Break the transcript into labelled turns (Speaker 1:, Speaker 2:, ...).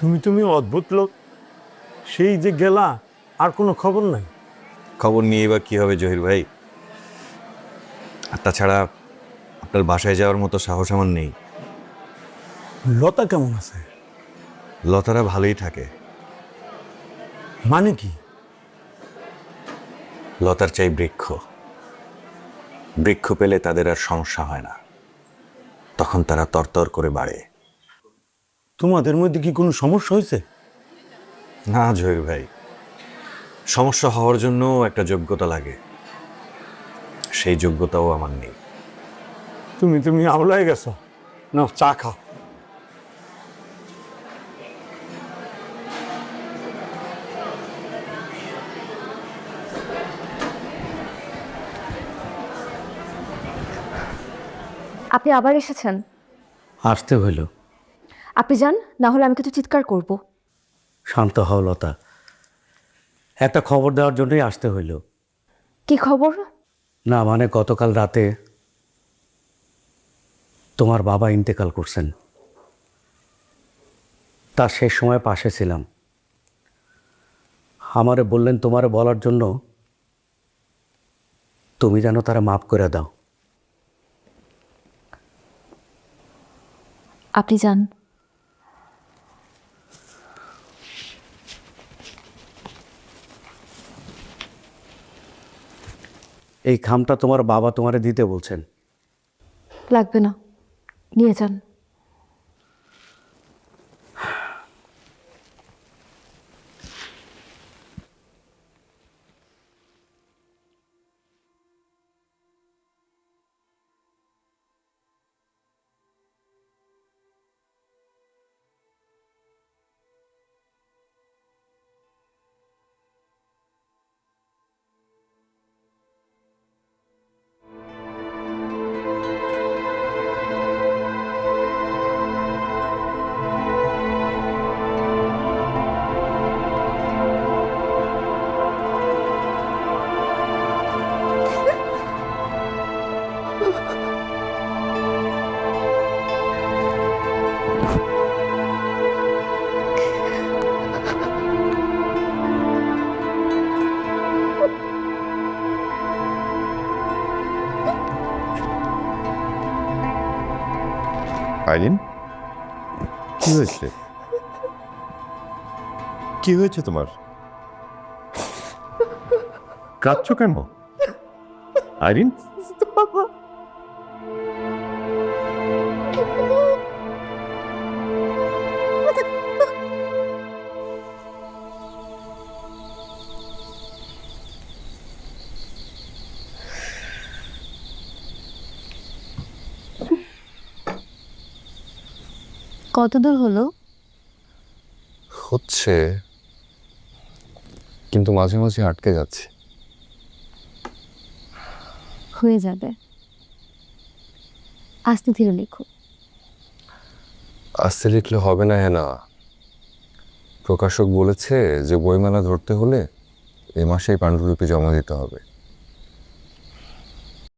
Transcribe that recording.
Speaker 1: তুমি তুমি অদ্ভুত লোক। সেই যে গেলা আর কোনো খবর নাই।
Speaker 2: খবর নিয়ে এবার কী হবে জহির ভাই? আর তাছাড়া আপনার বাসায় যাওয়ার মতো সাহস আমার নেই।
Speaker 1: লতা কেমন আছে?
Speaker 2: লতারা ভালোই থাকে।
Speaker 1: মানে কি?
Speaker 2: লতার চাই বৃক্ষ। বৃক্ষ পেলে তাদের আর সমস্যা হয় না। তখন তারা তরতর করে বাড়ে।
Speaker 1: তোমাদের মধ্যে কি কোনো সমস্যা হয়েছে?
Speaker 2: না জহির ভাই। সমস্যা হওয়ার জন্য একটা যোগ্যতা লাগে। সেই যোগ্যতাও আমার নেই।
Speaker 1: তুমি তুমি আমলায় গেছো। না চা খাও।
Speaker 3: আপনি আবার এসেছেন?
Speaker 4: আসতে হইল।
Speaker 3: আপনি যান না হলে আমি কিছু চিৎকার করব।
Speaker 4: শান্ত হও লতা। একটা খবর দেওয়ার জন্যই আসতে হইল।
Speaker 3: কি খবর?
Speaker 4: না মানে গতকাল রাতে তোমার বাবা ইন্তেকাল করছেন। তার শেষ সময় পাশে ছিলাম। আমারে বললেন তোমারে বলার জন্য তুমি যেন তারা মাফ করে দাও।
Speaker 3: আপনি যান।
Speaker 4: এই খামটা তোমার বাবা তোমারে দিতে বলছেন।
Speaker 3: লাগবে না। নিয়ে যান।
Speaker 5: আইরিন কি হয়েছে কি হয়েছে তোমার কাঁদছো কেন আইরিন
Speaker 3: কত দূর হলো?
Speaker 6: হচ্ছে কিন্তু মাঝে মাঝে আটকে যাচ্ছে।
Speaker 3: হয়ে যাবে। আস্তে ধীরে লিখো।
Speaker 6: আস্তে লিখলে হবে না হ্যাঁ না প্রকাশক বলেছে যে বইমেলা ধরতে হলে এ মাসেই পাণ্ডুলিপি জমা দিতে হবে।